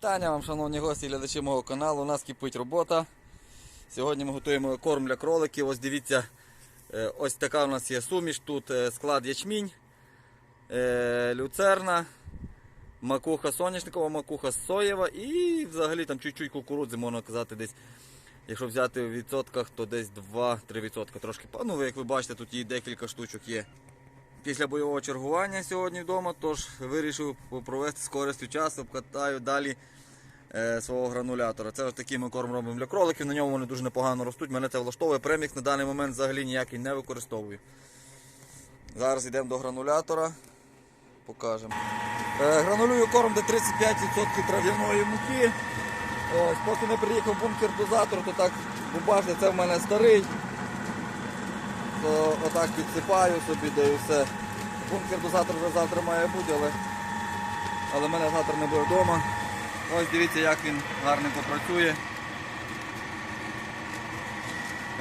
Вітання вам, шановні гості і глядачі мого каналу. У нас кипить робота. Сьогодні ми готуємо корм для кроликів. Ось дивіться, е, ось така у нас є суміш. Тут е, склад ячмінь, е, люцерна, макуха соняшникова, макуха соєва і взагалі там чуть-чуть кукурудзи, можна казати, десь. Якщо взяти в відсотках, то десь 2-3 відсотка. Трошки, па- ну, як ви бачите, тут і декілька штучок є. Після бойового чергування сьогодні вдома, тож вирішив провести з користю часу, обкатаю далі е, свого гранулятора. Це ось такий ми корм робимо для кроликів, на ньому вони дуже непогано ростуть. Мене це влаштовує. Премікс на даний момент взагалі ніякий не використовую. Зараз йдемо до гранулятора. Покажемо. Е, гранулюю корм де 35% трав'яної муки. Ось, поки не приїхав бункер дозатор, то так, бачите, це в мене старий то отак підсипаю собі, і все. Бункер до завтра вже завтра має бути, але, але мене завтра не буде вдома. Ось дивіться, як він гарненько працює.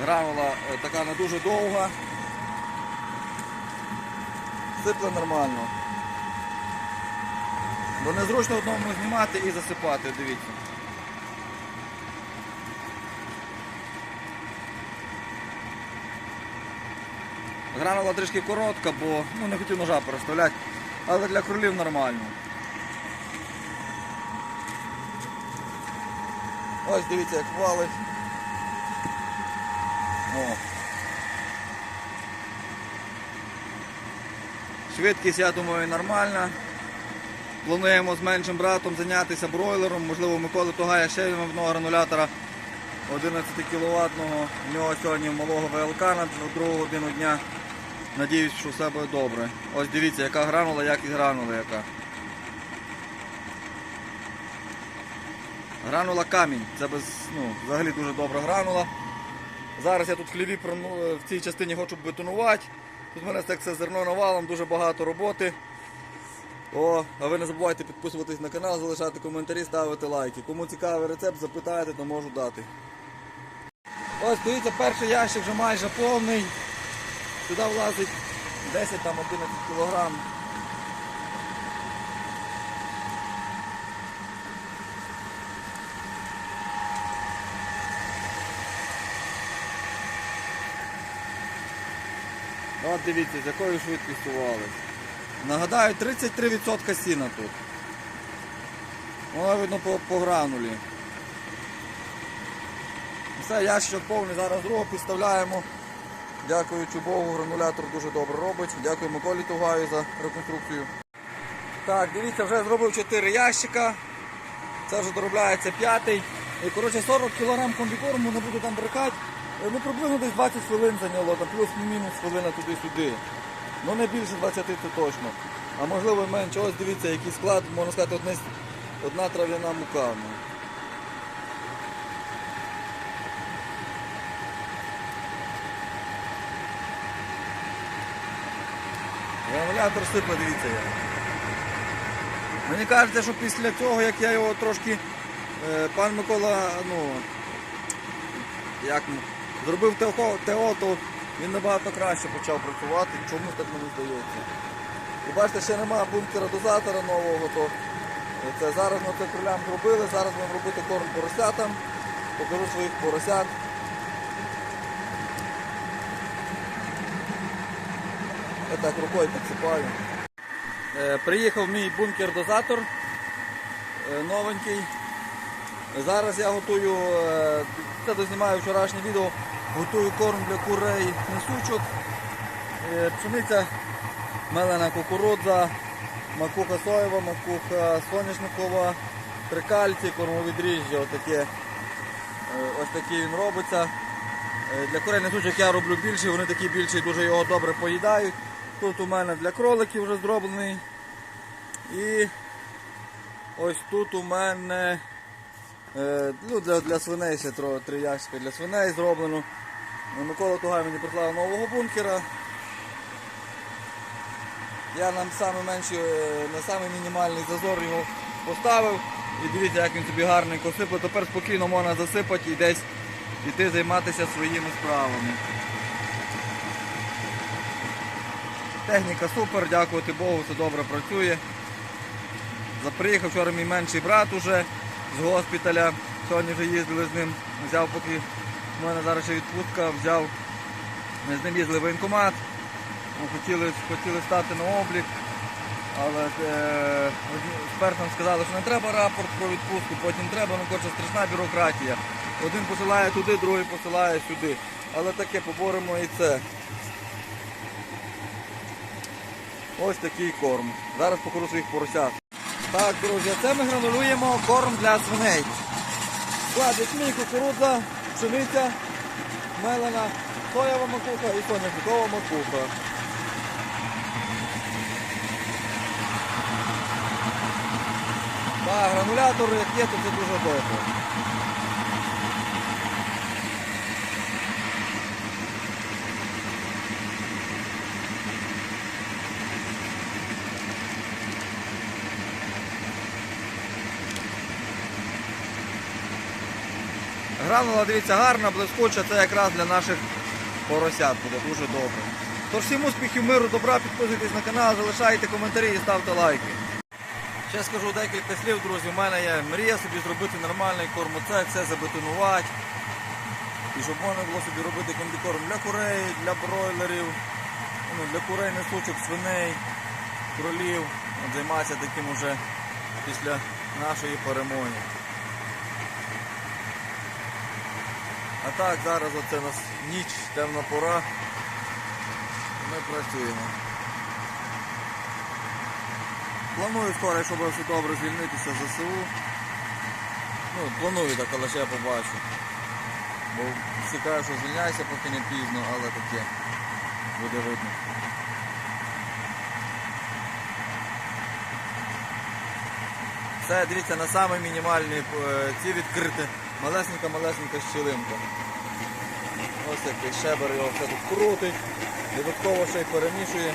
Гранула е, така не дуже довга. Сипле нормально. Бо незручно одному знімати і засипати, дивіться. Гранула трішки коротка, бо ну, не хотів ножа переставляти, але для кролів нормально. Ось дивіться, як валить. О. Швидкість, я думаю, нормальна. Плануємо з меншим братом зайнятися бройлером. Можливо, Миколи Тугая ще він одного гранулятора 11 кВт. У нього сьогодні малого ВЛК на другу годину дня. Надіюсь, що все буде добре. Ось дивіться, яка гранула, якість гранули яка. Гранула камінь. Це без, ну, взагалі дуже добра гранула. Зараз я тут в хліві в цій частині хочу бетонувати. Тут в мене так все зерно навалом, дуже багато роботи. О, а ви не забувайте підписуватись на канал, залишати коментарі, ставити лайки. Кому цікавий рецепт, запитаєте, то можу дати. Ось дивіться, перший ящик вже майже повний. Сюди влазить 10 там 11 кілограм. От дивіться, з якою швидкістю валить. Нагадаю, 33% сіна тут. Воно видно по, по гранулі. Все, ящик повний, зараз другого підставляємо. Дякуючи Богу, гранулятор дуже добре робить. Дякую Миколі Тугаю за реконструкцію. Так, дивіться, вже зробив 4 ящика. Це вже доробляється п'ятий. І коротше 40 кг комбікорму не буду там брикати. Е, Ну приблизно десь 20 хвилин зайняло, там плюс-мінус хвилина туди-сюди. Ну не більше 20 це точно. А можливо менше. Ось дивіться, який склад, можна сказати, одна трав'яна мука. Гранулятор сипе, дивіться як. Мені кажеться, що після цього, як я його трошки, е, пан Микола, ну, як ну, зробив ТО, ТО, він набагато краще почав працювати. Чомусь так мені здається. І бачите, ще немає бункера дозатора нового, то це зараз ми це кролям зробили, зараз будемо робити корм поросятам. Покажу своїх поросят. Так рукою підсипаю. Е, Приїхав мій бункер-дозатор е, новенький. Зараз я готую, е, це дознімаю вчорашнє відео, готую корм для курей несучок. Пшениця, мелена кукурудза, макуха соєва, макуха соняшникова, трикальці, кормові дріжджі, отаке. Е, Ось такий він робиться. Для курей несучок я роблю більше, вони такі більші, дуже його добре поїдають. Тут у мене для кроликів вже зроблений. І ось тут у мене е, ну, для, для свиней ще три ящика для свиней зроблено. Е, Микола Тугай мені прислав нового бункера. Я нам саме менший, е, на самий мінімальний зазор його поставив. І дивіться, як він собі гарненько сипе. Тепер спокійно можна засипати і десь іти займатися своїми справами. Техніка супер, дякувати Богу, все добре працює. Заприїхав вчора мій менший брат уже. з госпіталя. Сьогодні вже їздили з ним, взяв поки в мене зараз ще відпустка, взяв, ми з ним їздили в воєнкомат, хотіли, хотіли стати на облік, але е, експертам сказали, що не треба рапорт про відпустку, потім треба, ну коротше, страшна бюрократія. Один посилає туди, другий посилає сюди. Але таке поборемо і це. Ось такий корм. Зараз покажу своїх поросят. Так, друзі, це ми гранулюємо корм для свиней. Склад ячмінь, кукурудза, пшениця, мелена, соєва макуха і соняшникова макуха. Так, гранулятор як є, то це дуже добре. Гранула, дивіться, гарна, блискуча, це якраз для наших поросят буде дуже добре. Тож всім успіхів, миру, добра, підписуйтесь на канал, залишайте коментарі і ставте лайки. Ще скажу декілька слів, друзі. У мене є мрія собі зробити нормальний кормоцех, все забетонувати. І щоб можна було собі робити комбікорм для курей, для бройлерів, ну, для курей, несучок, свиней, кролів. От Займатися таким уже після нашої перемоги. А так, зараз оце у нас ніч, темна пора. Ми працюємо. Планую скоро, буде все добре, звільнитися з ЗСУ. Ну, планую так, але ще побачу. Бо всі що звільняйся, поки не пізно, але таке буде видно. Це, дивіться, на самий мінімальний е, ці відкрити. Малесенька-малесенька щілинка. Ось такий шебер його все тут крутить, додатково ще й перемішує.